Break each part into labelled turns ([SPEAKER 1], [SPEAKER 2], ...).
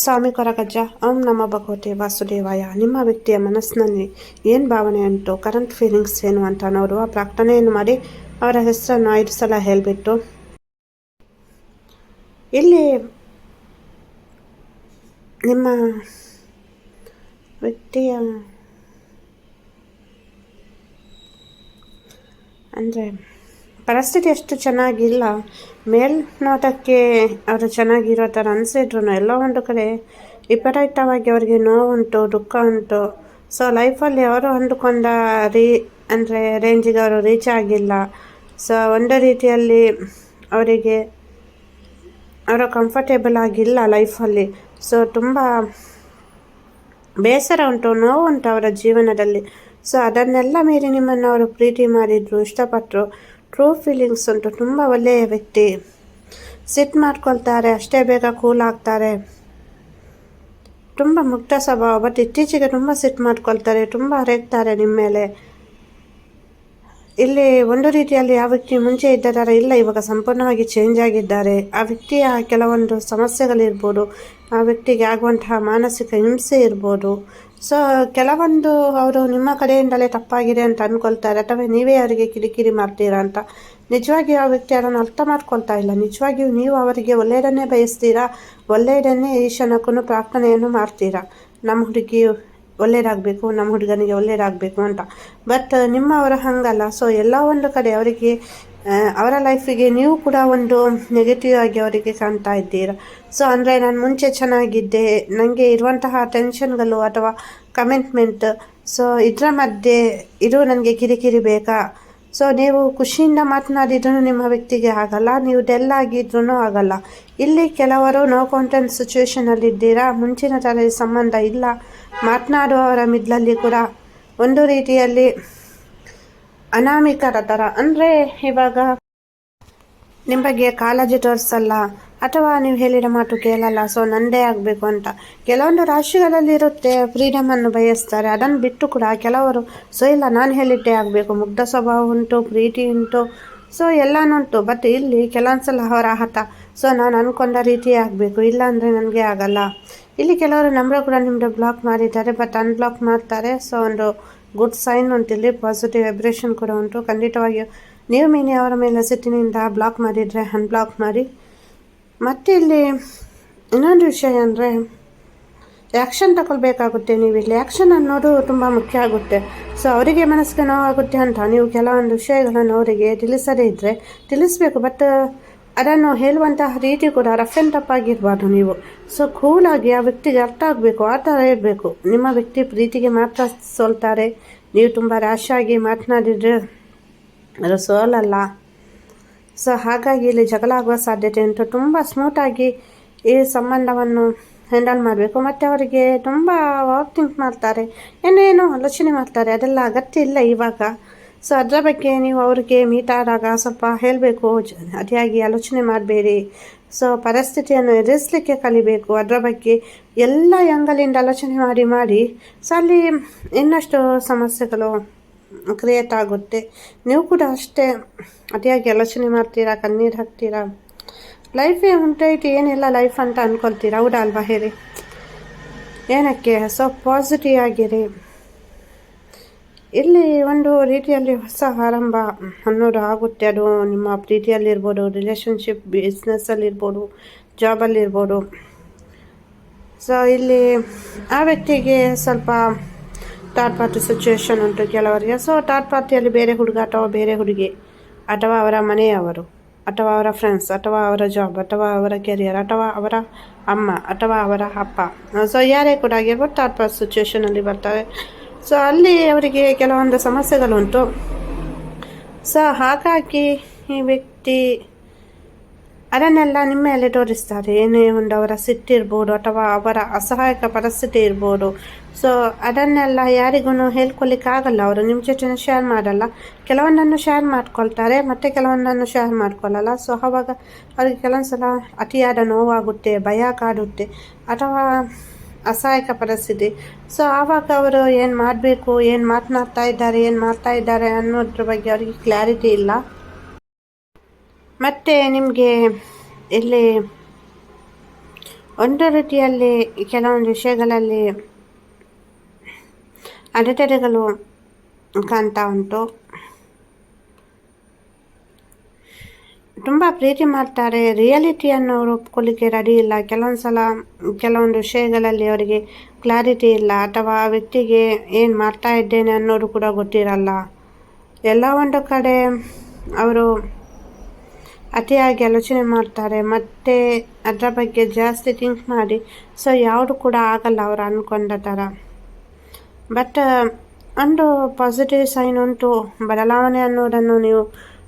[SPEAKER 1] ಸ್ವಾಮಿ ಕೊರಗಜ್ಜ, ಓಂ ನಮ ಭಗವತಿ ವಾಸುದೇವಾಯ. ನಿಮ್ಮ ವ್ಯಕ್ತಿಯ ಮನಸ್ಸಿನಲ್ಲಿ ಏನು ಭಾವನೆ ಉಂಟು? ಕರೆಂಟ್ ಫೀಲಿಂಗ್ಸ್ ಏನು ಅಂತ ನೋಡುವ ಪ್ರಾರ್ಥನೆಯನ್ನು ಮಾಡಿ, ಅವರ ಹೆಸರನ್ನು ಐದು ಸಲ ಹೇಳಿಬಿಟ್ಟು. ಇಲ್ಲಿ ನಿಮ್ಮ ವ್ಯಕ್ತಿಯ ಅಂದರೆ ಪರಿಸ್ಥಿತಿ ಅಷ್ಟು ಚೆನ್ನಾಗಿಲ್ಲ. ಮೇಲ್ನೋಟಕ್ಕೆ ಅವರು ಚೆನ್ನಾಗಿರೋ ಥರ ಅನಿಸಿದ್ರು ಎಲ್ಲೋ ಒಂದು ಕಡೆ ವಿಪರೀತವಾಗಿ ಅವರಿಗೆ ನೋವುಂಟು, ದುಃಖ ಉಂಟು. ಸೊ ಲೈಫಲ್ಲಿ ಅವರು ಅಂದುಕೊಂಡ ರೀ, ಅಂದರೆ ರೇಂಜಿಗೆ ಅವರು ರೀಚ್ ಆಗಿಲ್ಲ. ಸೊ ಒಂದು ರೀತಿಯಲ್ಲಿ ಅವರಿಗೆ ಅವರು ಕಂಫರ್ಟೇಬಲ್ ಆಗಿಲ್ಲ ಲೈಫಲ್ಲಿ ಸೊ ತುಂಬ ಬೇಸರ ಉಂಟು ನೋವು ಉಂಟು ಅವರ ಜೀವನದಲ್ಲಿ. ಸೊ ಅದನ್ನೆಲ್ಲ ಮೀರಿ ನಿಮ್ಮನ್ನು ಅವರು ಪ್ರೀತಿ ಮಾಡಿದರು ಇಷ್ಟಪಟ್ಟರು ಟ್ರೂ ಫೀಲಿಂಗ್ಸ್ ಉಂಟು, ತುಂಬ ಒಳ್ಳೆಯ ವ್ಯಕ್ತಿ. ಸಿಟ್ ಮಾಡ್ಕೊಳ್ತಾರೆ, ಅಷ್ಟೇ ಬೇಗ ಕೂಲ್ ಆಗ್ತಾರೆ. ತುಂಬ ಮುಕ್ತ ಸ್ವಭಾವ ಬಟ್ ಇತ್ತೀಚೆಗೆ ತುಂಬ ಸಿಟ್ ಮಾಡ್ಕೊಳ್ತಾರೆ, ತುಂಬ ಅರೆಗ್ತಾರೆ ನಿಮ್ಮ ಮೇಲೆ. ಇಲ್ಲಿ ಒಂದು ರೀತಿಯಲ್ಲಿ ಆ ವ್ಯಕ್ತಿ ಮುಂಚೆ ಇದ್ದ ಥರ ಇಲ್ಲ, ಇವಾಗ ಸಂಪೂರ್ಣವಾಗಿ ಚೇಂಜ್ ಆಗಿದ್ದಾರೆ. ಆ ವ್ಯಕ್ತಿಯ ಕೆಲವೊಂದು ಸಮಸ್ಯೆಗಳಿರ್ಬೋದು, ಆ ವ್ಯಕ್ತಿಗೆ ಆಗುವಂತಹ ಮಾನಸಿಕ ಹಿಂಸೆ ಇರ್ಬೋದು ಸೊ ಕೆಲವೊಂದು ಅವರು ನಿಮ್ಮ ಕಡೆಯಿಂದಲೇ ತಪ್ಪಾಗಿದೆ ಅಂತ ಅಂದ್ಕೊಳ್ತಾರೆ ಅಥವಾ ನೀವೇ ಅವರಿಗೆ ಕಿರಿಕಿರಿ ಮಾಡ್ತೀರಾ ಅಂತ. ನಿಜವಾಗಿ ಆ ವ್ಯಕ್ತಿ ಅದನ್ನು ಅರ್ಥ ಮಾಡ್ಕೊಳ್ತಾ ಇಲ್ಲ. ನಿಜವಾಗಿಯೂ ನೀವು ಅವರಿಗೆ ಒಳ್ಳೆಯದನ್ನೇ ಬಯಸ್ತೀರಾ? ಒಳ್ಳೆಯದನ್ನೇ ಈಶನಕ್ಕೂ ಪ್ರಾರ್ಥನೆಯನ್ನು ಮಾಡ್ತೀರಾ? ನಮ್ಮ ಹುಡುಗಿ ಒಳ್ಳೇದಾಗಬೇಕು ನಮ್ಮ ಹುಡುಗನಿಗೆ ಒಳ್ಳೇದಾಗಬೇಕು ಅಂತ. ಬಟ್ ನಿಮ್ಮವರ ಹಾಗಲ್ಲ. ಸೊ ಎಲ್ಲ ಒಂದು ಕಡೆ ಅವರಿಗೆ ಅವರ ಲೈಫಿಗೆ ನೀವು ಕೂಡ ಒಂದು ನೆಗೆಟಿವ್ ಆಗಿ ಅವರಿಗೆ ಕಾಣ್ತಾ ಇದ್ದೀರಾ? ಸೊ ಅಂದರೆ ನಾನು ಮುಂಚೆ ಚೆನ್ನಾಗಿದ್ದೆ ನನಗೆ ಇರುವಂತಹ ಟೆನ್ಷನ್ಗಳು ಅಥವಾ ಕಮಿಟ್ಮೆಂಟ್ ಸೊ ಇದರ ಮಧ್ಯೆ ಇದು ನನಗೆ ಕಿರಿಕಿರಿ ಬೇಕಾ? ಸೊ ನೀವು ಖುಷಿಯಿಂದ ಮಾತನಾಡಿದ್ರೂ ನಿಮ್ಮ ವ್ಯಕ್ತಿಗೆ ಆಗಲ್ಲ, ನೀವು ಡೆಲ್ ಆಗಿದ್ರೂ ಆಗಲ್ಲ. ಇಲ್ಲಿ ಕೆಲವರು ನೋ ಕಾಂಟೆಂಟ್ ಸಿಚುವೇಶನಲ್ಲಿದ್ದೀರಾ ಮುಂಚಿನ ಥರ ಸಂಬಂಧ ಇಲ್ಲ. ಮಾತನಾಡುವವರ ಮಿದ್ಲಲ್ಲಿ ಕೂಡ ಒಂದು ರೀತಿಯಲ್ಲಿ ಅನಾಮಿಕರ ಥರ ಅಂದರೆ ಇವಾಗ ನಿಮ್ಮ ಬಗ್ಗೆ ಕಾಳಜಿ ತೋರಿಸಲ್ಲ ಅಥವಾ ನೀವು ಹೇಳಿದ ಮಾತು ಕೇಳಲ್ಲ ಸೊ ನಂದೇ ಆಗಬೇಕು ಅಂತ. ಕೆಲವೊಂದು ರಾಶಿಗಳಲ್ಲಿ ಇರುತ್ತೆ ಫ್ರೀಡಮನ್ನು ಬಯಸ್ತಾರೆ. ಅದನ್ನು ಬಿಟ್ಟು ಕೂಡ ಕೆಲವರು ಸೊ ಇಲ್ಲ, ನಾನು ಹೇಳಿದ್ದೇ ಆಗಬೇಕು. ಮುಗ್ಧ ಸ್ವಭಾವ ಉಂಟು, ಪ್ರೀತಿ ಉಂಟು ಸೊ ಎಲ್ಲನೂ ಉಂಟು. ಬಟ್ ಇಲ್ಲಿ ಕೆಲವೊಂದು ಸಲ ಅವರ ಹತ ಸೊ ನಾನು ಅಂದ್ಕೊಂಡ ರೀತಿ ಆಗಬೇಕು. ಇಲ್ಲ ಅಂದರೆ ನನಗೆ ಆಗಲ್ಲ. ಇಲ್ಲಿ ಕೆಲವರು ನಂಬರ್ ಕೂಡ ನಿಮ್ಮದು ಬ್ಲಾಕ್ ಮಾಡಿದ್ದಾರೆ ಬಟ್ ಅನ್ಬ್ಲಾಕ್ ಮಾಡ್ತಾರೆ. ಸೊ ಒಂದು ಗುಡ್ ಸೈನ್ ಇಲ್ಲಿ ಪಾಸಿಟಿವ್ ವೈಬ್ರೇಷನ್ ಕೂಡ ಉಂಟು. ಖಂಡಿತವಾಗಿಯೂ ನೀವು ಮೀನಿ ಅವರ ಮೇಲೆ ಸಿಟ್ಟಿನಿಂದ ಬ್ಲಾಕ್ ಮಾಡಿದರೆ ಅನ್ಬ್ಲಾಕ್ ಮಾಡಿ. ಮತ್ತು ಇಲ್ಲಿ ಇನ್ನೊಂದು ವಿಷಯ ಅಂದರೆ ಆ್ಯಕ್ಷನ್ ತಗೊಳ್ಬೇಕಾಗುತ್ತೆ ನೀವು. ಇಲ್ಲಿ ಆ್ಯಕ್ಷನ್ ಅನ್ನೋದು ತುಂಬ ಮುಖ್ಯ ಆಗುತ್ತೆ. ಸೊ ಅವರಿಗೆ ಮನಸ್ಸಿಗೆ ನೋವಾಗುತ್ತೆ ಅಂತ. ನೀವು ಕೆಲವೊಂದು ವಿಷಯಗಳನ್ನು ಅವರಿಗೆ ತಿಳಿಸದೇ ಇದ್ದರೆ ತಿಳಿಸ್ಬೇಕು. ಬಟ್ ಅದನ್ನು ಹೇಳುವಂತಹ ರೀತಿ ಕೂಡ ರಫ್ ಆ್ಯಂಡ್ ಟಫ್ ಆಗಿರಬಾರ್ದು ನೀವು. ಸೊ ಕೂಲಾಗಿ ಆ ವ್ಯಕ್ತಿಗೆ ಅರ್ಥ ಆಗಬೇಕು, ಆ ಥರ ಇರಬೇಕು. ನಿಮ್ಮ ವ್ಯಕ್ತಿ ಪ್ರೀತಿಗೆ ಮಾತ್ರ ಸೋಲ್ತಾರೆ. ನೀವು ತುಂಬ ರ್ಯಾಶಾಗಿ ಮಾತನಾಡಿದರೆ ಅದು ಸೋಲಲ್ಲ. ಸೊ ಹಾಗಾಗಿ ಇಲ್ಲಿ ಜಗಳ ಆಗುವ ಸಾಧ್ಯತೆ ಉಂಟು. ತುಂಬ ಸ್ಮೂತಾಗಿ ಈ ಸಂಬಂಧವನ್ನು ಹ್ಯಾಂಡಲ್ ಮಾಡಬೇಕು. ಮತ್ತು ಅವರಿಗೆ ತುಂಬ ಥಿಂಕ್ ಮಾಡ್ತಾರೆ. ಏನೇನೋ ಆಲೋಚನೆ ಮಾಡ್ತಾರೆ. ಅದೆಲ್ಲ ಅಗತ್ಯ ಇಲ್ಲ ಇವಾಗ. ಸೊ ಅದರ ಬಗ್ಗೆ ನೀವು ಅವ್ರಿಗೆ ಮೀಟ್ ಆದಾಗ ಸ್ವಲ್ಪ ಹೇಳಬೇಕು. ಅತಿಯಾಗಿ ಆಲೋಚನೆ ಮಾಡಬೇಡಿ. ಸೊ ಪರಿಸ್ಥಿತಿಯನ್ನು ಎದುರಿಸಲಿಕ್ಕೆ ಕಲಿಬೇಕು. ಅದರ ಬಗ್ಗೆ ಎಲ್ಲ ಯಂಗಲಿಂದ ಆಲೋಚನೆ ಮಾಡಿ ಮಾಡಿ. ಸೊ ಅಲ್ಲಿ ಇನ್ನಷ್ಟು ಸಮಸ್ಯೆಗಳು ಕ್ರಿಯೇಟ್ ಆಗುತ್ತೆ. ನೀವು ಕೂಡ ಅಷ್ಟೇ ಅತಿಯಾಗಿ ಆಲೋಚನೆ ಮಾಡ್ತೀರಾ, ಕಣ್ಣೀರು ಹಾಕ್ತೀರಾ? ಲೈಫೇ ಉಂಟೈತಿ ಏನೆಲ್ಲ ಲೈಫ್ ಅಂತ ಅಂದ್ಕೊಳ್ತೀರಾ ಹೌದಾ ಅಲ್ವಾ ಹೇಳಿ? ಏನಕ್ಕೆ? ಸೊ ಪಾಸಿಟಿವ್ ಆಗಿರಿ. ಇಲ್ಲಿ ಒಂದು ರೀತಿಯಲ್ಲಿ ಹೊಸ ಆರಂಭ ಅನ್ನೋದು ಆಗುತ್ತೆ. ಅದು ನಿಮ್ಮ ಪ್ರೀತಿಯಲ್ಲಿರ್ಬೋದು ರಿಲೇಷನ್ಶಿಪ್ ಬಿಸ್ನೆಸ್ಸಲ್ಲಿರ್ಬೋದು ಜಾಬಲ್ಲಿರ್ಬೋದು ಸೊ ಇಲ್ಲಿ ಆ ವ್ಯಕ್ತಿಗೆ ಸ್ವಲ್ಪ ಥರ್ಡ್ ಪಾರ್ಟಿ ಸಿಚುವೇಶನ್ ಉಂಟು ಕೆಲವರಿಗೆ. ಸೊ ಥರ್ಡ್ ಪಾರ್ಟಿಯಲ್ಲಿ ಬೇರೆ ಹುಡುಗ ಅಥವಾ ಬೇರೆ ಹುಡುಗಿ, ಅಥವಾ ಅವರ ಮನೆಯವರು, ಅಥವಾ ಅವರ ಫ್ರೆಂಡ್ಸ್ ಅಥವಾ ಅವರ ಜಾಬ್ ಅಥವಾ ಅವರ ಕೆರಿಯರ್ ಅಥವಾ ಅವರ ಅಮ್ಮ, ಅಥವಾ ಅವರ ಅಪ್ಪ. ಸೊ ಯಾರೇ ಕೂಡ ಆಗಿರ್ಬೋದು ಥರ್ಡ್ ಪಾರ್ಟಿ ಸಿಚುವೇಶನಲ್ಲಿ ಬರ್ತಾರೆ. ಸೊ ಅಲ್ಲಿ ಅವರಿಗೆ ಕೆಲವೊಂದು ಸಮಸ್ಯೆಗಳುಂಟು ಸೊ ಹಾಗಾಗಿ ಈ ವ್ಯಕ್ತಿ ಅದನ್ನೆಲ್ಲ ನಿಮ್ಮ ಮೇಲೆ ತೋರಿಸ್ತಾರೆ. ಏನೇ ಒಂದು ಅವರ ಸಿಟ್ಟಿರ್ಬೋದು ಅಥವಾ ಅವರ ಅಸಹಾಯಕ ಪರಿಸ್ಥಿತಿ ಇರ್ಬೋದು. ಸೊ ಅದನ್ನೆಲ್ಲ ಯಾರಿಗೂ ಆಗಲ್ಲ ಅವರು. ನಿಮ್ಮ ಜೊತೆನ ಶೇರ್ ಮಾಡಲ್ಲ. ಕೆಲವೊಂದನ್ನು ಶೇರ್ ಮಾಡ್ಕೊಳ್ತಾರೆ, ಮತ್ತು ಕೆಲವೊಂದನ್ನು ಶೇರ್ ಮಾಡ್ಕೊಳ್ಳಲ್ಲ. ಸೊ ಆವಾಗ ಅವ್ರಿಗೆ ಕೆಲವೊಂದು ಸಲ ಅತಿಯಾದ ನೋವಾಗುತ್ತೆ, ಭಯ ಕಾಡುತ್ತೆ. ಅಥವಾ ಅಸಹಾಯಕ ಪರಿಸ್ಥಿತಿ. ಸೊ ಆವಾಗ ಅವರು ಏನು ಮಾಡಬೇಕು, ಏನು ಮಾತನಾಡ್ತಾ ಇದ್ದಾರೆ, ಏನು ಮಾಡ್ತಾ ಇದ್ದಾರೆ ಅನ್ನೋದ್ರ ಬಗ್ಗೆ ಅವರಿಗೆ ಕ್ಲಾರಿಟಿ ಇಲ್ಲ. ಮತ್ತು ನಿಮಗೆ ಇಲ್ಲಿ ಒಂದು ರೀತಿಯಲ್ಲಿ ಕೆಲವೊಂದು ವಿಷಯಗಳಲ್ಲಿ ಅಡೆತಡೆಗಳು ಕಾಣ್ತಾ ಉಂಟು. ತುಂಬ ಪ್ರೀತಿ ಮಾಡ್ತಾರೆ. ರಿಯಾಲಿಟಿಯನ್ನು ಅವರು ಒಪ್ಕೊಳ್ಳಿಕ್ಕೆ ರೆಡಿ ಇಲ್ಲ. ಕೆಲವೊಂದು ಸಲ ಕೆಲವೊಂದು ವಿಷಯಗಳಲ್ಲಿ ಅವರಿಗೆ ಕ್ಲಾರಿಟಿ ಇಲ್ಲ. ಅಥವಾ ಆ ವ್ಯಕ್ತಿಗೆ ಏನು ಮಾಡ್ತಾ ಇದ್ದೇನೆ ಅನ್ನೋದು ಕೂಡ ಗೊತ್ತಿರಲ್ಲ. ಎಲ್ಲ ಒಂದು ಕಡೆ ಅವರು ಅತಿಯಾಗಿ ಆಲೋಚನೆ ಮಾಡ್ತಾರೆ. ಮತ್ತು ಅದರ ಬಗ್ಗೆ ಜಾಸ್ತಿ ಥಿಂಕ್ ಮಾಡಿ ಸೊ ಯಾವುದು ಕೂಡ ಆಗಲ್ಲ ಅವರು ಅಂದ್ಕೊಂಡ ಥರ. ಬಟ್ ಒಂದು ಪಾಸಿಟಿವ್ ಸೈನ್ ಉಂಟು. ಬದಲಾವಣೆ ಅನ್ನೋದನ್ನು ನೀವು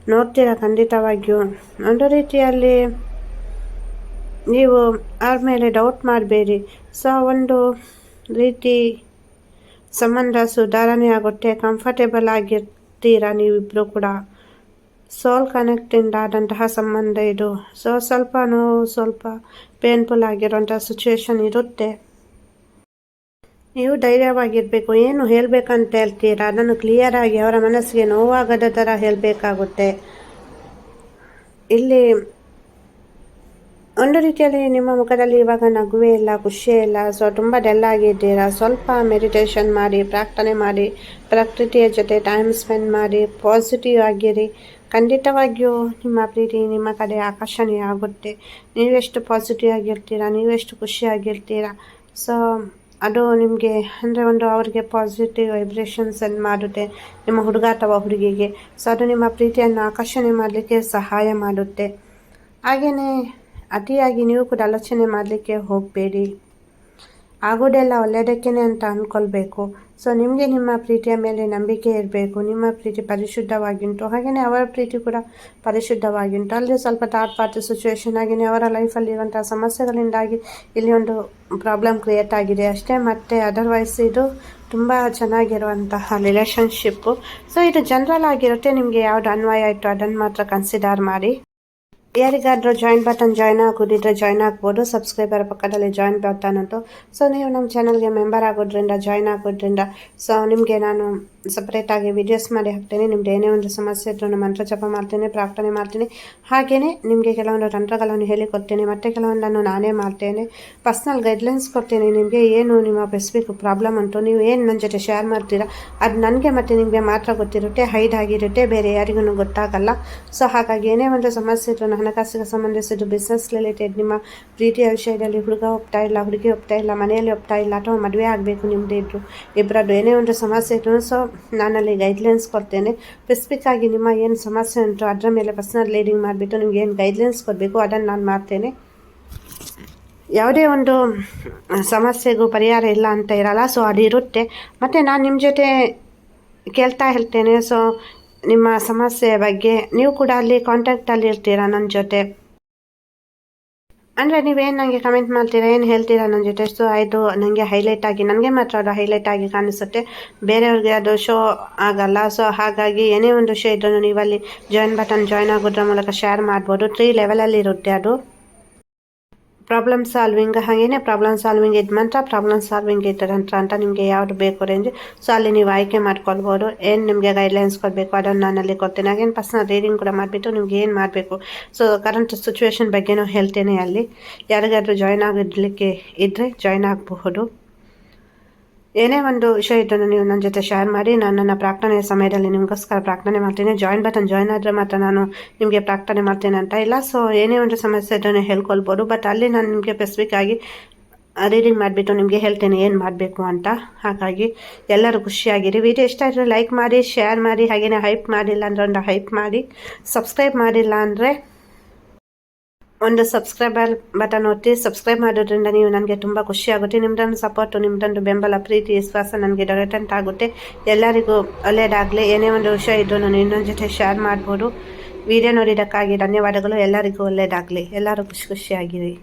[SPEAKER 1] ನೋಡ್ತೀರಾ ಖಂಡಿತವಾಗಿಯೂ. ಒಂದು ರೀತಿಯಲ್ಲಿ ನೀವು ಅವ್ರ ಮೇಲೆ ಡೌಟ್ ಮಾಡಬೇಡಿ. ಸೊ, ಒಂದು ರೀತಿ ಸಂಬಂಧ ಸುಧಾರಣೆ ಆಗುತ್ತೆ ಕಂಫರ್ಟೇಬಲ್ ಆಗಿರ್ತೀರಾ ನೀವಿಬ್ಬರು ಕೂಡ. ಸೋಲ್ ಕನೆಕ್ಟಿಂದ ಆದಂತಹ ಸಂಬಂಧ ಇದು. ಸೊ ಸ್ವಲ್ಪ ನೋವು ಸ್ವಲ್ಪ ಪೇನ್ಫುಲ್ ಆಗಿರುವಂಥ ಸಿಚುವೇಶನ್ ಇರುತ್ತೆ. ನೀವು ಧೈರ್ಯವಾಗಿರಬೇಕು, ಏನು ಹೇಳಬೇಕಂತ ಹೇಳ್ತೀರಾ? ಅದನ್ನು ಕ್ಲಿಯರಾಗಿ ಅವರ ಮನಸ್ಸಿಗೆ ನೋವಾಗದ ಥರ ಹೇಳಬೇಕಾಗುತ್ತೆ. ಇಲ್ಲಿ ಒಂದು ರೀತಿಯಲ್ಲಿ ನಿಮ್ಮ ಮುಖದಲ್ಲಿ ಇವಾಗ ನಗುವೇ ಇಲ್ಲ, ಖುಷಿಯೇ ಇಲ್ಲ. ಸೊ ತುಂಬ ಡೆಲ್ ಆಗಿದ್ದೀರಾ? ಸ್ವಲ್ಪ ಮೆಡಿಟೇಷನ್ ಮಾಡಿ, ಪ್ರಾರ್ಥನೆ ಮಾಡಿ, ಪ್ರಕೃತಿಯ ಜೊತೆ ಟೈಮ್ ಸ್ಪೆಂಡ್ ಮಾಡಿ ಪಾಸಿಟಿವ್ ಆಗಿರಿ. ಖಂಡಿತವಾಗಿಯೂ ನಿಮ್ಮ ಪ್ರೀತಿ ನಿಮ್ಮ ಕಡೆ ಆಕರ್ಷಣೆ ಆಗುತ್ತೆ. ನೀವೆಷ್ಟು ಪಾಸಿಟಿವ್ ಆಗಿರ್ತೀರಾ? ನೀವೆಷ್ಟು ಖುಷಿಯಾಗಿರ್ತೀರಾ? ಸೊ ಅದು ನಿಮಗೆ ಅಂದರೆ ಒಂದು ಅವರಿಗೆ ಪಾಸಿಟಿವ್ ವೈಬ್ರೇಷನ್ಸ್ ಸೆಂಡ್ ಮಾಡುತ್ತೆ, ನಿಮ್ಮ ಹುಡುಗ ಅಥವಾ ಹುಡುಗಿಗೆ. ಸೊ ಅದು ನಿಮ್ಮ ಪ್ರೀತಿಯನ್ನು ಆಕರ್ಷಣೆ ಮಾಡಲಿಕ್ಕೆ ಸಹಾಯ ಮಾಡುತ್ತೆ. ಹಾಗೆಯೇ ಅತಿಯಾಗಿ ನೀವು ಕೂಡ ಆಲೋಚನೆ ಮಾಡಲಿಕ್ಕೆ ಹೋಗಬೇಡಿ. ಆಗೋದೆಲ್ಲ ಒಳ್ಳೆಯದಕ್ಕೇ ಅಂತ ಅಂದ್ಕೊಳ್ಬೇಕು. ಸೊ ನಿಮಗೆ ನಿಮ್ಮ ಪ್ರೀತಿಯ ಮೇಲೆ ನಂಬಿಕೆ ಇರಬೇಕು. ನಿಮ್ಮ ಪ್ರೀತಿ ಪರಿಶುದ್ಧವಾಗಿಂಟು. ಹಾಗೆಯೇ ಅವರ ಪ್ರೀತಿ ಕೂಡ ಪರಿಶುದ್ಧವಾಗಿಂಟು. ಅಲ್ಲಿ ಸ್ವಲ್ಪ ಥರ್ಡ್ ಪಾರ್ಟಿ ಸಿಚುವೇಶನ್ ಆಗಿನೇ ಅವರ ಲೈಫಲ್ಲಿರುವಂಥ ಸಮಸ್ಯೆಗಳಿಂದಾಗಿ ಇಲ್ಲಿ ಒಂದು ಪ್ರಾಬ್ಲಮ್ ಕ್ರಿಯೇಟ್ ಆಗಿದೆ. ಅಷ್ಟೇ ಮತ್ತು ಅದರ್ವೈಸ್ ಇದು ತುಂಬ ಚೆನ್ನಾಗಿರುವಂತಹ ರಿಲೇಷನ್ಶಿಪ್ಪು ಸೊ ಇದು ಜನರಲ್ ಆಗಿರುತ್ತೆ. ನಿಮಗೆ ಯಾವುದು ಅನ್ವಯ ಆಯಿತು ಅದನ್ನು ಮಾತ್ರ ಕನ್ಸಿಡರ್ ಮಾಡಿ. ಯಾರಿಗಾದರೂ ಜಾಯಿನ್ ಬಟನ್ ಜಾಯ್ನ್ ಆಗೋದಿದ್ರೆ ಜಾಯ್ನ್ ಆಗ್ಬೋದು ಸಬ್ಸ್ಕ್ರೈಬರ್ ಪಕ್ಕದಲ್ಲಿ ಜಾಯಿನ್ ಬಟನ್ ಸೊ ನೀವು ನಮ್ಮ ಚಾನಲ್ಗೆ ಮೆಂಬರ್ ಆಗೋದ್ರಿಂದ ಜಾಯ್ನ್ ಆಗೋದ್ರಿಂದ ಸೊ ನಿಮಗೆ ನಾನು ಸಪ್ರೇಟಾಗಿ ವಿಡಿಯೋಸ್ ಮಾಡಿ ಹಾಕ್ತೇನೆ. ನಿಮ್ದು ಏನೇ ಒಂದು ಸಮಸ್ಯೆ ಇದ್ರೂ ಮಂತ್ರ ಜಪ ಮಾಡ್ತೇನೆ, ಪ್ರಾರ್ಥನೆ ಮಾಡ್ತೀನಿ. ಹಾಗೆಯೇ ನಿಮಗೆ ಕೆಲವೊಂದು ತಂತ್ರಗಳನ್ನು ಹೇಳಿಕೊಡ್ತೇನೆ ಮತ್ತು ಕೆಲವೊಂದನ್ನು ನಾನೇ ಮಾಡ್ತೇನೆ. ಪರ್ಸ್ನಲ್ ಗೈಡ್ಲೈನ್ಸ್ ಕೊಡ್ತೇನೆ ನಿಮಗೆ. ಏನು ನಿಮ್ಮ ಸ್ಪೆಸಿಫಿಕ್ ಪ್ರಾಬ್ಲಮ್ ಉಂಟು, ನೀವು ಏನು ನನ್ನ ಜೊತೆ ಶೇರ್ ಮಾಡ್ತೀರಾ? ಅದು ನನಗೆ ಮತ್ತು ನಿಮಗೆ ಮಾತ್ರ ಗೊತ್ತಿರುತ್ತೆ ಹೈಡ್ ಆಗಿರುತ್ತೆ, ಬೇರೆ ಯಾರಿಗೂ ಗೊತ್ತಾಗಲ್ಲ. ಸೊ ಹಾಗಾಗಿ ಏನೇ ಒಂದು ಸಮಸ್ಯೆ ಇದ್ರೂ ಹಣಕಾಸಿಗೆ ಸಂಬಂಧಿಸಿದ್ದು ಬಿಸ್ನೆಸ್ ರಿಲೇಟೆಡ್ ನಿಮ್ಮ ಪ್ರೀತಿಯ ವಿಷಯದಲ್ಲಿ ಹುಡುಗ ಒಪ್ತಾ ಇಲ್ಲ, ಹುಡುಗಿ ಒಪ್ತಾ ಇಲ್ಲ, ಮನೆಯಲ್ಲಿ ಒಪ್ತಾ ಇಲ್ಲ, ಅಥವಾ ಮದುವೆ ಆಗಬೇಕು ನಿಮ್ಮದೇ ಇದ್ರು ಇಬ್ಬರದ್ದು ಏನೇ ಒಂದು ಸಮಸ್ಯೆ ಇದ್ರು ಸೊ ನಾನಲ್ಲಿ ಗೈಡ್ಲೈನ್ಸ್ ಕೊಡ್ತೇನೆ. ಸ್ಪೆಸಿಫಿಕ್ ಆಗಿ ನಿಮ್ಮ ಏನು ಸಮಸ್ಯೆ ಉಂಟು, ಅದರ ಮೇಲೆ ಪರ್ಸ್ನಲ್ ಲೀಡಿಂಗ್ ಮಾಡಿಬಿಟ್ಟು ನಿಮ್ಗೆ ಏನು ಗೈಡ್ಲೈನ್ಸ್ ಕೊಡಬೇಕು ಅದನ್ನು ನಾನು ಮಾಡ್ತೇನೆ. ಯಾವುದೇ ಒಂದು ಸಮಸ್ಯೆಗೂ ಪರಿಹಾರ ಇಲ್ಲ ಅಂತ ಇರಲ್ಲ ಸೊ ಅದು ಇರುತ್ತೆ. ಮತ್ತು ನಾನು ನಿಮ್ಮ ಜೊತೆ ಕೇಳ್ತಾ ಹೇಳ್ತೇನೆ ಸೊ ನಿಮ್ಮ ಸಮಸ್ಯೆಯ ಬಗ್ಗೆ ನೀವು ಕೂಡ ಅಲ್ಲಿ ಕಾಂಟ್ಯಾಕ್ಟಲ್ಲಿ ಇರ್ತೀರಾ ನನ್ನ ಜೊತೆ? ಅಂದರೆ ನೀವೇನು ನನಗೆ ಕಮೆಂಟ್ ಮಾಡ್ತೀರಾ, ಏನು ಹೇಳ್ತೀರಾ ನನ್ನ ಜೊತೆ? ಸೊ ಆಯಿತು ನನಗೆ ಹೈಲೈಟ್ ಆಗಿ, ನನಗೆ ಮಾತ್ರ ಅದು ಹೈಲೈಟ್ ಆಗಿ ಕಾಣಿಸುತ್ತೆ. ಬೇರೆಯವ್ರಿಗೆ ಅದು ಶೋ ಆಗಲ್ಲ. ಸೊ ಹಾಗಾಗಿ ಏನೇ ಒಂದು ಶೋ ಇದ್ರೂ ನೀವಲ್ಲಿ ಜಾಯಿನ್ ಬಟನ್ ಜಾಯ್ನ್ ಆಗೋದ್ರ ಮೂಲಕ ಶೇರ್ ಮಾಡ್ಬೋದು. ತ್ರೀ ಲೆವೆಲಲ್ಲಿ ಇರುತ್ತೆ ಅದು. ಪ್ರಾಬ್ಲಮ್ ಸಾಲ್ವಿಂಗ್ ಹಾಗೇನೆ ಪ್ರಾಬ್ಲಮ್ ಸಾಲ್ವಿಂಗ್ ಇದು ಮಾತ್ರ ಪ್ರಾಬ್ಲಮ್ ಸಾಲ್ವಿಂಗ್ ಇದ್ದರಂತ ಅಂತ ನಿಮಗೆ ಯಾವುದು ಬೇಕು ರೇಂಜ್ ಸೊ ಅಲ್ಲಿ ನೀವು ಆಯ್ಕೆ ಮಾಡ್ಕೊಳ್ಬೋದು. ಏನು ನಿಮಗೆ ಗೈಡ್ಲೈನ್ಸ್ ಕೊಡಬೇಕು ಅದನ್ನು ನಾನು ಅಲ್ಲಿ ಕೊಡ್ತೇನೆ. ಹಾಗೇನು ಪರ್ಸನಲ್ ರೀಡಿಂಗ್ ಕೂಡ ಮಾಡಿಬಿಟ್ಟು ನಿಮ್ಗೆ ಏನು ಮಾಡಬೇಕು. ಸೊ ಕರೆಂಟ್ ಸಿಚುವೇಶನ್ ಬಗ್ಗೆನೂ ಹೇಳ್ತೇನೆ ಅಲ್ಲಿ. ಯಾರಿಗಾದರೂ ಜಾಯ್ನ್ ಆಗಿರಲಿಕ್ಕೆ ಇದ್ದರೆ ಜಾಯ್ನ್ ಆಗಬಹುದು. ಏನೇ ಒಂದು ವಿಷಯ ಇದ್ದನ್ನು ನೀವು ನನ್ನ ಜೊತೆ ಶೇರ್ ಮಾಡಿ, ನಾನು ನನ್ನ ಪ್ರಾರ್ಥನೆಯ ಸಮಯದಲ್ಲಿ ನಿಮಗೋಸ್ಕರ ಪ್ರಾರ್ಥನೆ ಮಾಡ್ತೀನಿ. ಜಾಯಿನ್ ಬಟನ್ ಜಾಯ್ನ್ ಆದರೆ ಮಾತ್ರ ನಾನು ನಿಮಗೆ ಪ್ರಾರ್ಥನೆ ಮಾಡ್ತೇನೆ ಅಂತ ಇಲ್ಲ. ಸೊ ಏನೇ ಒಂದು ಸಮಸ್ಯೆ ಇದ್ದನ್ನು ಹೇಳ್ಕೊಳ್ಬೋದು. ಬಟ್ ಅಲ್ಲಿ ನಾನು ನಿಮಗೆ ಸ್ಪೆಸಿಫಿಕ್ ಆಗಿ ರೀಡಿಂಗ್ ಮಾಡಿಬಿಟ್ಟು ನಿಮಗೆ ಹೇಳ್ತೇನೆ ಏನು ಮಾಡಬೇಕು ಅಂತ. ಹಾಗಾಗಿ ಎಲ್ಲರೂ ಖುಷಿಯಾಗಿರಿ. ವಿಡಿಯೋ ಇಷ್ಟ ಆದರೆ ಲೈಕ್ ಮಾಡಿ ಶೇರ್ ಮಾಡಿ ಹಾಗೆಯೇ ಹೈಪ್ ಮಾಡಿಲ್ಲ ಅಂದರೆ ಒಂದು ಹೈಪ್ ಮಾಡಿ ಸಬ್ಸ್ಕ್ರೈಬ್ ಮಾಡಿಲ್ಲ ಅಂದರೆ ಒಂದು ಸಬ್ಸ್ಕ್ರೈಬರ್ ಬಟನ್ ಒತ್ತಿ ಸಬ್ಸ್ಕ್ರೈಬ್ ಮಾಡೋದ್ರಿಂದ ನೀವು ನನಗೆ ತುಂಬ ಖುಷಿಯಾಗುತ್ತೆ ನಿಮ್ಮದೊಂದು ಸಪೋರ್ಟು ನಿಮ್ಮದೊಂದು ಬೆಂಬಲ, ಪ್ರೀತಿ, ವಿಶ್ವಾಸ ನನಗೆ ದೊರೆತಂತ ಆಗುತ್ತೆ. ಎಲ್ಲರಿಗೂ ಒಳ್ಳೆಯದಾಗಲಿ ಏನೇ ಒಂದು ವಿಷಯ ಇದ್ದರೂ ನಾನು ಇನ್ನೊಂದು ಜೊತೆ ಶೇರ್ ಮಾಡ್ಬೋದು. ವಿಡಿಯೋ ನೋಡಿದ್ದಕ್ಕಾಗಿ ಧನ್ಯವಾದಗಳು. ಎಲ್ಲರಿಗೂ ಒಳ್ಳೆಯದಾಗಲಿ ಎಲ್ಲರೂ ಖುಷಿ ಖುಷಿಯಾಗಿರಿ.